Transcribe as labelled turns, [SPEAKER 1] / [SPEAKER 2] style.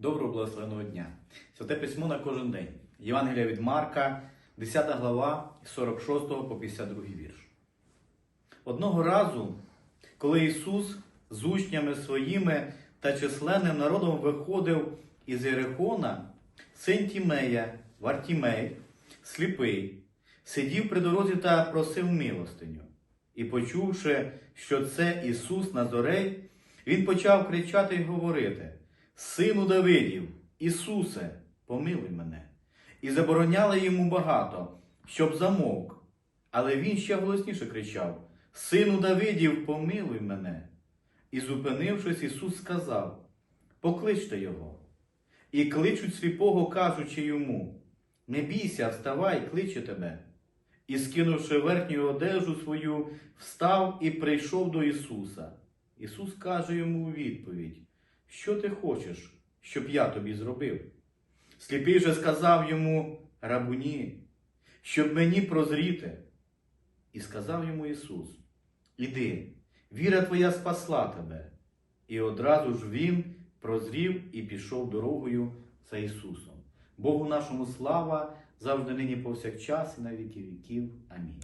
[SPEAKER 1] Доброго благословеного дня. Святе письмо на кожен день. Євангелія від Марка, 10 глава, 46 по 52 вірш. Одного разу, коли Ісус з учнями своїми та численним народом виходив із Єрихона, син Тімея, Вартімей, сліпий, сидів при дорозі та просив милостиню. І почувши, що це Ісус Назорей, він почав кричати й говорити: Сину Давидів, Ісусе, помилуй мене. І забороняли йому багато, щоб замовк. Але він ще голосніше кричав: Сину Давидів, помилуй мене. І зупинившись, Ісус сказав: Покличте його. І кличуть сліпого, кажучи йому: Не бійся, вставай, кличе тебе. І, скинувши верхню одежу свою, встав і прийшов до Ісуса. Ісус каже йому у відповідь: Що ти хочеш, щоб я тобі зробив? Сліпий же сказав йому рабуні, щоб мені прозріти. І сказав йому Ісус: Іди, віра твоя спасла тебе. І одразу ж він прозрів і пішов дорогою за Ісусом. Богу нашому слава завжди нині повсякчас і на віки віків. Амінь.